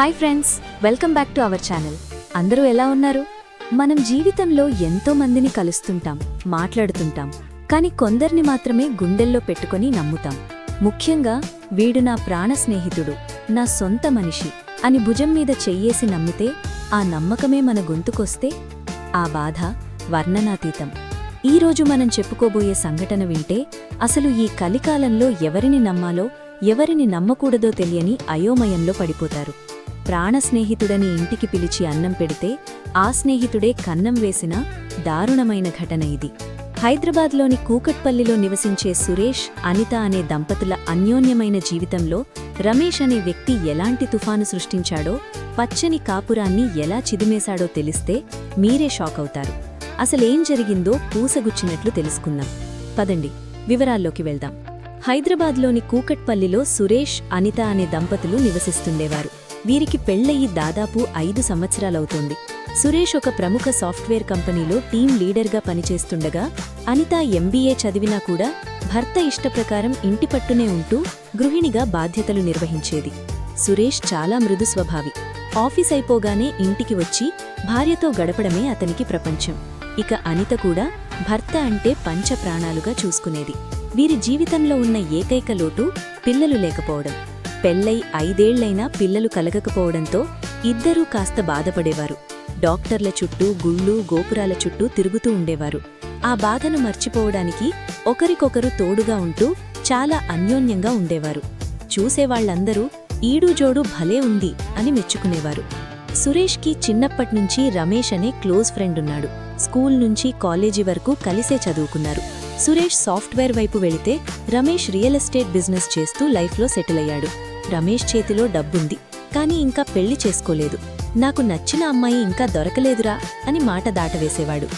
Hi friends welcome back to our channel. అందరూ ఎలా ఉన్నారు? మనం జీవితంలో ఎంతో మందిని కలుస్తుంటాం మాట్లాడుతుంటాం కానీ కొందరిని మాత్రమే గుండెల్లో పెట్టుకొని నమ్ముతాం. ముఖ్యంగా వీడు నా ప్రాణ స్నేహితుడు నా సొంత మనిషి అని భుజం మీద చెయ్యేసి నమ్మితే ఆ నమ్మకమే మన గొంతుకొస్తే ఆ బాధ వర్ణనాతీతం. ఈరోజు మనం చెప్పుకోబోయే సంఘటన వింటే అసలు ఈ కలికాలంలో ఎవరిని నమ్మాలో ఎవరిని నమ్మకూడదో తెలియని అయోమయంలో పడిపోతారు. ప్రాణ స్నేహితుడని ఇంటికి పిలిచి అన్నం పెడితే ఆ స్నేహితుడే కన్నం వేసిన దారుణమైన ఘటన ఇది. హైదరాబాద్లోని కూకట్పల్లిలో నివసించే సురేష్ అనిత అనే దంపతుల అన్యోన్యమైన జీవితంలో రమేష్ అనే వ్యక్తి ఎలాంటి తుఫాను సృష్టించాడో పచ్చని కాపురాన్ని ఎలా చిదిమేశాడో తెలిస్తే మీరే షాక్ అవుతారు. అసలేం జరిగిందో పూసగుచ్చినట్లు తెలుసుకుందాం. పదండి వివరాల్లోకి వెళ్దాం. హైదరాబాద్లోని కూకట్పల్లిలో సురేష్ అనిత అనే దంపతులు నివసిస్తుండేవారు. వీరికి పెళ్ళయి దాదాపు ఐదు సంవత్సరాలవుతోంది. సురేష్ ఒక ప్రముఖ సాఫ్ట్వేర్ కంపెనీలో టీం లీడర్గా పనిచేస్తుండగా అనిత ఎంబీఏ చదివినా కూడా భర్త ఇష్టప్రకారం ఇంటి పట్టునే ఉంటూ గృహిణిగా బాధ్యతలు నిర్వహించేది. సురేష్ చాలా మృదు స్వభావి. ఆఫీస్ అయిపోగానే ఇంటికి వచ్చి భార్యతో గడపడమే అతనికి ప్రపంచం. ఇక అనిత కూడా భర్త అంటే పంచ ప్రాణాలుగా చూసుకునేది. వీరి జీవితంలో ఉన్న ఏకైక లోటు పిల్లలు లేకపోవడం. పెళ్ళై ఐదేళ్ళైనా పిల్లలు కలగకపోవడంతో ఇద్దరూ కాస్త బాధపడేవారు. డాక్టర్ల చుట్టూ గుళ్ళు గోపురాల చుట్టూ తిరుగుతూ ఉండేవారు. ఆ బాధను మర్చిపోవడానికి ఒకరికొకరు తోడుగా ఉంటూ చాలా అన్యోన్యంగా ఉండేవారు. చూసేవాళ్ళందరూ ఈడూజోడు భలే ఉంది అని మెచ్చుకునేవారు. సురేష్కి చిన్నప్పట్నుంచి రమేష్ అనే క్లోజ్ ఫ్రెండ్ ఉన్నాడు. స్కూల్ నుంచి కాలేజీ వరకు కలిసే చదువుకున్నారు. సురేష్ సాఫ్ట్వేర్ వైపు వెళితే రమేష్ రియల్ ఎస్టేట్ బిజినెస్ చేస్తూ లైఫ్లో సెటిల్ అయ్యాడు. రమేష్ చేతిలో డబ్బుంది. కానీ ఇంకా పెళ్ళి చేసుకోలేదు. నాకు నచ్చిన అమ్మాయి ఇంకా దొరకలేదురా అని మాట దాటవేసేవాడు.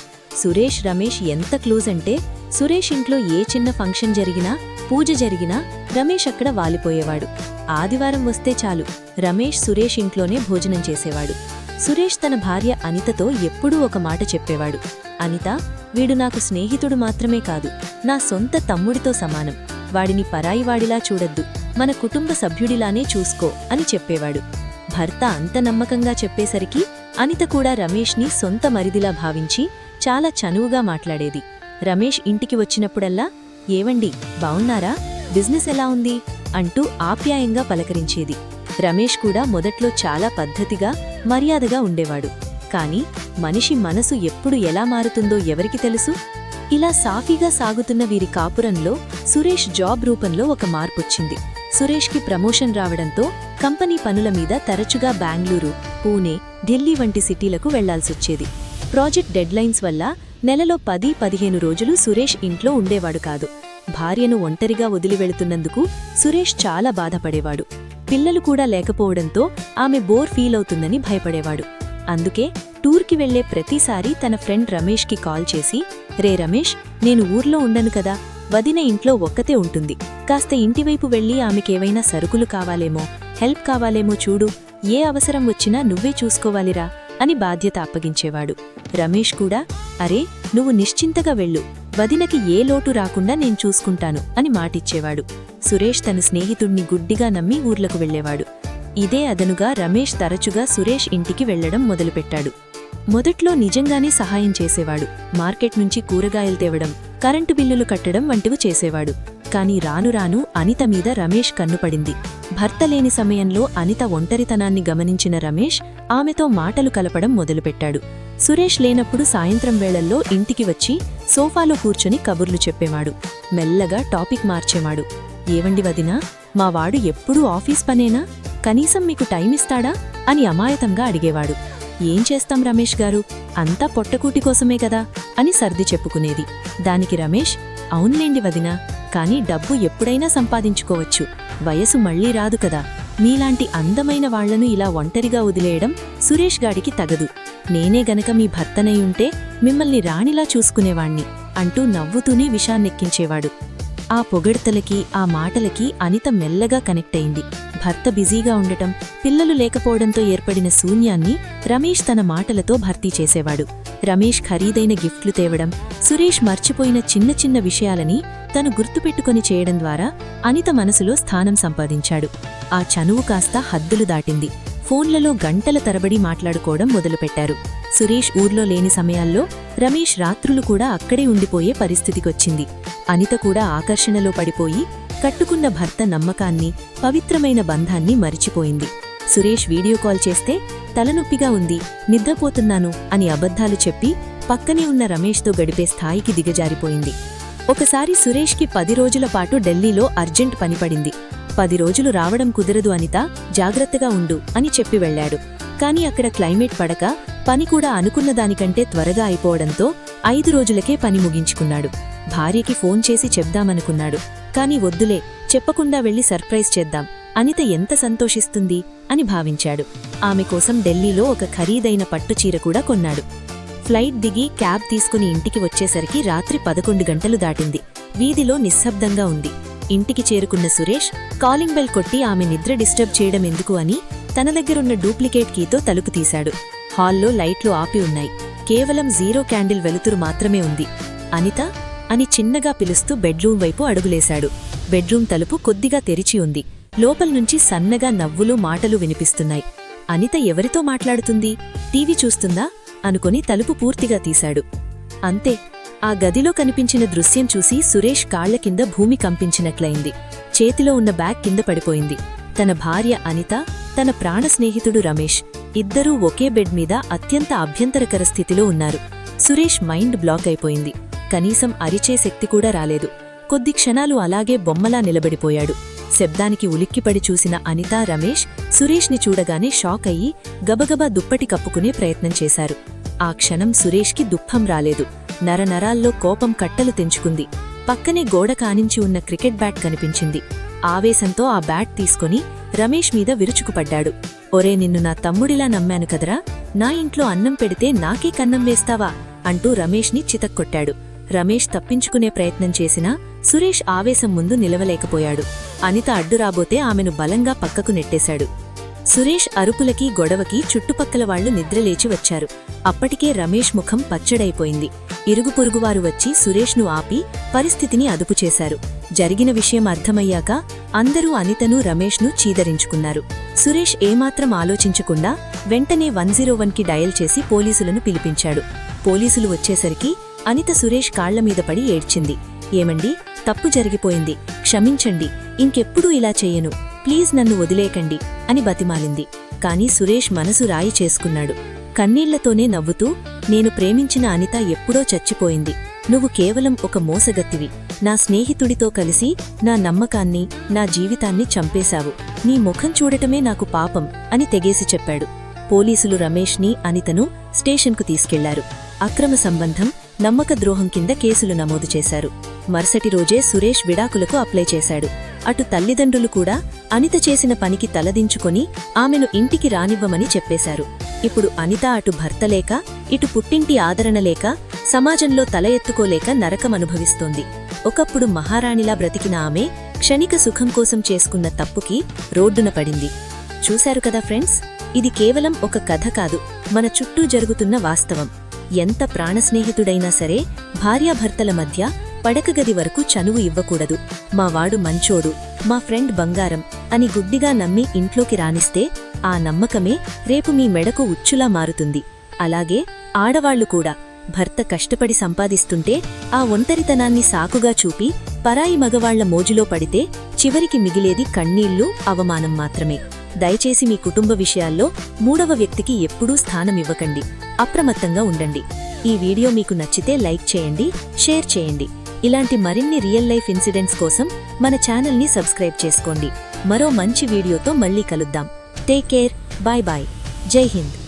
సురేష్ రమేష్ ఎంత క్లూజ్ అంటే సురేష్ ఇంట్లో ఏ చిన్న ఫంక్షన్ జరిగినా పూజ జరిగినా రమేష్ అక్కడ వాలిపోయేవాడు. ఆదివారం వస్తే చాలు రమేష్ సురేష్ ఇంట్లోనే భోజనం చేసేవాడు. సురేష్ తన భార్య అనితతో ఎప్పుడూ ఒక మాట చెప్పేవాడు. అనిత వీడు నాకు స్నేహితుడు మాత్రమే కాదు నా సొంత తమ్ముడితో సమానం. వాడిని పరాయివాడిలా చూడద్దు. మన కుటుంబ సభ్యుడిలానే చూసుకో అని చెప్పేవాడు. భర్త అంత నమ్మకంగా చెప్పేసరికి అనిత కూడా రమేష్ని సొంత మరిదిలా భావించి చాలా చనువుగా మాట్లాడేది. రమేష్ ఇంటికి వచ్చినప్పుడల్లా ఏవండి బావున్నారా? బిజినెస్ ఎలా ఉంది? అంటూ ఆప్యాయంగా పలకరించేది. రమేష్ కూడా మొదట్లో చాలా పద్ధతిగా మర్యాదగా ఉండేవాడు. కాని మనిషి మనసు ఎప్పుడు ఎలా మారుతుందో ఎవరికి తెలుసు? ఇలా సాఫీగా సాగుతున్న వీరి కాపురంలో సురేష్ జాబ్ రూపంలో ఒక మార్పొచ్చింది. సురేష్కి ప్రమోషన్ రావడంతో కంపెనీ పనుల మీద తరచుగా బెంగళూరు పూణే ఢిల్లీ వంటి సిటీలకు వెళ్ళాల్సొచ్చేది. ప్రాజెక్ట్ డెడ్లైన్స్ వల్ల నెలలో పది పదిహేను రోజులు సురేష్ ఇంట్లో ఉండేవాడు కాదు. భార్యను ఒంటరిగా వదిలి వెళుతున్నందుకు సురేష్ చాలా బాధపడేవాడు. పిల్లలు కూడా లేకపోవడంతో ఆమె బోర్ ఫీల్ అవుతుందని భయపడేవాడు. అందుకే టూర్కి వెళ్ళే ప్రతిసారి తన ఫ్రెండ్ రమేష్కి కాల్ చేసి రే రమేష్ నేను ఊర్లో ఉండను కదా వదిన ఇంట్లో ఒక్కతే ఉంటుంది. కాస్త ఇంటివైపు వెళ్ళి ఆమెకేవైనా సరుకులు కావాలేమో హెల్ప్ కావాలేమో చూడు ఏ అవసరం వచ్చినా నువ్వే చూసుకోవాలిరా అని బాధ్యత అప్పగించేవాడు. రమేష్ కూడా అరే నువ్వు నిశ్చింతగా వెళ్ళు. వదినకి ఏ లోటు రాకుండా నేను చూసుకుంటాను అని మాటిచ్చేవాడు. సురేష్ తన స్నేహితుణ్ణి గుడ్డిగా నమ్మి ఊర్లకు వెళ్ళేవాడు ఇదే అదనుగా రమేష్ తరచుగా సురేష్ ఇంటికి వెళ్ళడం మొదలుపెట్టాడు. మొదట్లో నిజంగానే సహాయం చేసేవాడు. మార్కెట్ నుంచి కూరగాయలు తేవడం కరెంటు బిల్లులు కట్టడం వంటివి చేసేవాడు. కాని రాను రాను అనిత మీద రమేష్ కన్నుపడింది. భర్త లేని సమయంలో అనిత ఒంటరితనాన్ని గమనించిన రమేష్ ఆమెతో మాటలు కలపడం మొదలుపెట్టాడు. సురేష్ లేనప్పుడు సాయంత్రం వేళల్లో ఇంటికి వచ్చి సోఫాలో కూర్చొని కబుర్లు చెప్పేవాడు. మెల్లగా టాపిక్ మార్చేవాడు. ఏవండి వదినా మా వాడు ఎప్పుడూ ఆఫీస్ పనేనా? కనీసం మీకు టైమిస్తాడా అని అమాయతంగా అడిగేవాడు. ఏం చేస్తాం రమేష్ గారు? అంతా పొట్టకూటి కోసమే కదా అని సర్ది చెప్పుకునేది. దానికి రమేష్ అవునులేండి వదినా కానీ డబ్బు ఎప్పుడైనా సంపాదించుకోవచ్చు. వయసు మళ్ళీ రాదు కదా. మీలాంటి అందమైన వాళ్ళను ఇలా ఒంటరిగా వదిలేయడం సురేష్ గాడికి తగదు. నేనే గనక మీ భర్తనై ఉంటే మిమ్మల్ని రాణిలా చూసుకునేవాణ్ణి అంటూ నవ్వుతూనే విషాన్నెక్కించేవాడు. ఆ పొగడ్తలకి ఆ మాటలకి అనిత మెల్లగా కనెక్ట్ అయింది. భర్త బిజీగా ఉండటం పిల్లలు లేకపోవడంతో ఏర్పడిన శూన్యాన్ని రమేష్ తన మాటలతో భర్తీ చేసేవాడు. రమేష్ ఖరీదైన గిఫ్ట్లు తేవడం సురేష్ మర్చిపోయిన చిన్న చిన్న విషయాలని తను గుర్తుపెట్టుకొని చేయడం ద్వారా అనిత మనసులో స్థానం సంపాదించాడు. ఆ చనువు కాస్త హద్దులు దాటింది. ఫోన్లలో గంటల తరబడి మాట్లాడుకోవడం మొదలుపెట్టారు. సురేష్ ఊర్లో లేని సమయాల్లో రమేష్ రాత్రులు కూడా అక్కడే ఉండిపోయే పరిస్థితికొచ్చింది. అనిత కూడా ఆకర్షణలో పడిపోయి కట్టుకున్న భర్త నమ్మకాన్ని పవిత్రమైన బంధాన్ని మరిచిపోయింది. సురేష్ వీడియో కాల్ చేస్తే తలనొప్పిగా ఉంది నిద్రపోతున్నాను అని అబద్ధాలు చెప్పి పక్కనే ఉన్న రమేష్తో గడిపే స్థాయికి దిగజారిపోయింది. ఒకసారి సురేష్కి పది రోజుల పాటు ఢిల్లీలో అర్జెంట్ పనిపడింది పది రోజులు రావడం కుదరదు అనిత జాగ్రత్తగా ఉండు అని చెప్పి వెళ్ళాడు కాని అక్కడ క్లైమేట్ పడక పని కూడా అనుకున్న దానికంటే త్వరగా అయిపోవడంతో ఐదు రోజులకే పని ముగించుకున్నాడు. భార్యకి ఫోన్ చేసి చెప్దామనుకున్నాడు. కాని వద్దులే చెప్పకుండా వెళ్ళి సర్ప్రైజ్ చేద్దాం. అనిత ఎంత సంతోషిస్తుంది అని భావించాడు. ఆమె కోసం ఢిల్లీలో ఒక ఖరీదైన పట్టుచీర కూడా కొన్నాడు. ఫ్లైట్ దిగి క్యాబ్ తీసుకుని ఇంటికి వచ్చేసరికి రాత్రి పదకొండు గంటలు దాటింది. వీధిలో నిశ్శబ్దంగా ఉంది. ఇంటికి చేరుకున్న సురేష్ కాలింగ్ బెల్ కొట్టి ఆమె నిద్ర డిస్టర్బ్ చేయడం ఎందుకు అని తన దగ్గరున్న డూప్లికేట్ కీతో తలుపు తీశాడు. హాల్లో లైట్లు ఆపి ఉన్నాయి. కేవలం జీరో క్యాండిల్ వెలుతురు మాత్రమే ఉంది. అనిత అని చిన్నగా పిలుస్తూ బెడ్రూం వైపు అడుగులేశాడు. బెడ్రూం తలుపు కొద్దిగా తెరిచి ఉంది. లోపల్నుంచి సన్నగా నవ్వులు మాటలు వినిపిస్తున్నాయి. అనిత ఎవరితో మాట్లాడుతుంది? టీవీ చూస్తుందా? అనుకుని తలుపు పూర్తిగా తీశాడు. అంతే. ఆ గదిలో కనిపించిన దృశ్యం చూసి సురేష్ కాళ్ళ కింద భూమి కంపించినట్లయింది. చేతిలో ఉన్న బ్యాగ్ కింద పడిపోయింది. తన భార్య అనిత తన ప్రాణ స్నేహితుడు రమేష్. ఇద్దరూ ఒకే బెడ్ మీద అత్యంత అభ్యంతరకర స్థితిలో ఉన్నారు. సురేష్ మైండ్ బ్లాక్ అయిపోయింది. కనీసం అరిచే శక్తి కూడా రాలేదు. కొద్ది క్షణాలు అలాగే బొమ్మలా నిలబడిపోయాడు. శబ్దానికి ఉలిక్కిపడి చూసిన అనితా రమేష్ సురేష్ని చూడగానే షాక్ అయ్యి గబగబా దుప్పటి కప్పుకునే ప్రయత్నం చేశారు. ఆ క్షణం సురేష్కి దుఃఖం రాలేదు. నరనరాల్లో కోపం కట్టలు తెంచుకుంది. పక్కనే గోడ కానించి ఉన్న క్రికెట్ బ్యాట్ కనిపించింది. ఆవేశంతో ఆ బ్యాట్ తీసుకొని రమేష్ మీద విరుచుకుపడ్డాడు. ఒరే నిన్ను నా తమ్ముడిలా నమ్మాను కదరా? నా ఇంట్లో అన్నం పెడితే నాకే కన్నం వేస్తావా? అంటూ రమేష్ని చితక్కొట్టాడు. రమేష్ తప్పించుకునే ప్రయత్నం చేసినా సురేష్ ఆవేశం ముందు నిలవలేకపోయాడు. అనిత అడ్డురాబోతే ఆమెను బలంగా పక్కకు నెట్టేశాడు. సురేష్ అరుపులకి గొడవకి చుట్టుపక్కల వాళ్ళు నిద్రలేచి వచ్చారు. అప్పటికే రమేష్ ముఖం పచ్చడైపోయింది. ఇరుగు పొరుగువారు వచ్చి సురేష్ను ఆపి పరిస్థితిని అదుపు చేశారు. జరిగిన విషయం అర్థమయ్యాక అందరూ అనితను రమేష్ను చీదరించుకున్నారు. సురేష్ ఏమాత్రం ఆలోచించకుండా వెంటనే వన్ జీరో వన్కి డయల్ చేసి పోలీసులను పిలిపించాడు. పోలీసులు వచ్చేసరికి అనిత సురేష్ కాళ్ళ మీద పడి ఏడ్చింది. ఏమండి? తప్పు జరిగిపోయింది. క్షమించండి. ఇంకెప్పుడూ ఇలా చేయను. ప్లీజ్ నన్ను వదిలేకండి అని బతిమాలింది. కాని సురేష్ మనసు రాయి చేసుకున్నాడు. కన్నీళ్ళతోనే నవ్వుతూ నేను ప్రేమించిన అనిత ఎప్పుడో చచ్చిపోయింది. నువ్వు కేవలం ఒక మోసగత్తివి. నా స్నేహితుడితో కలిసి నా నమ్మకాన్ని నా జీవితాన్ని చంపేశావు. నీ ముఖం చూడటమే నాకు పాపం అని తెగేసి చెప్పాడు. పోలీసులు రమేష్ని అనితను స్టేషన్కు తీసుకెళ్ళారు. అక్రమ సంబంధం నమ్మక ద్రోహం కింద కేసులు నమోదు చేశారు. మరుసటి రోజే సురేష్ విడాకులకు అప్లై చేశాడు. అటు తల్లిదండ్రులు కూడా అనిత చేసిన పనికి తలదించుకొని ఆమెను ఇంటికి రానివ్వమని చెప్పేశారు. ఇప్పుడు అనిత అటు భర్త లేక ఇటు పుట్టింటి ఆదరణ లేక సమాజంలో తల ఎత్తుకోలేక నరకమనుభవిస్తోంది ఒకప్పుడు మహారాణిలా బ్రతికిన ఆమె క్షణిక సుఖం కోసం చేసుకున్న తప్పుకి రోడ్డున పడింది. చూశారు కదా ఫ్రెండ్స్? ఇది కేవలం ఒక కథ కాదు మన చుట్టూ జరుగుతున్న వాస్తవం. ఎంత ప్రాణస్నేహితుడైనా సరే భార్యాభర్తల మధ్య పడకగది వరకు చనువు ఇవ్వకూడదు. మా వాడు మంచోడు మా ఫ్రెండ్ బంగారం అని గుడ్డిగా నమ్మి ఇంట్లోకి రాణిస్తే ఆ నమ్మకమే రేపు మీ మెడకు ఉచ్చులా మారుతుంది. అలాగే ఆడవాళ్ళు కూడా భర్త కష్టపడి సంపాదిస్తుంటే ఆ ఒంటరితనాన్ని సాకుగా చూపి పరాయి మగవాళ్ళ మోజులో పడితే చివరికి మిగిలేది కన్నీళ్ళు అవమానం మాత్రమే. దయచేసి మీ కుటుంబ విషయాల్లో మూడవ వ్యక్తికి ఎప్పుడూ స్థానమివ్వకండి అప్రమత్తంగా ఉండండి. ఈ వీడియో మీకు నచ్చితే లైక్ చేయండి షేర్ చేయండి. ఇలాంటి మరిన్ని రియల్ లైఫ్ ఇన్సిడెంట్స్ కోసం మన ఛానల్ని సబ్స్క్రైబ్ చేసుకోండి. మరో మంచి వీడియోతో మళ్ళీ కలుద్దాం. Take care. Bye bye. Jai Hind.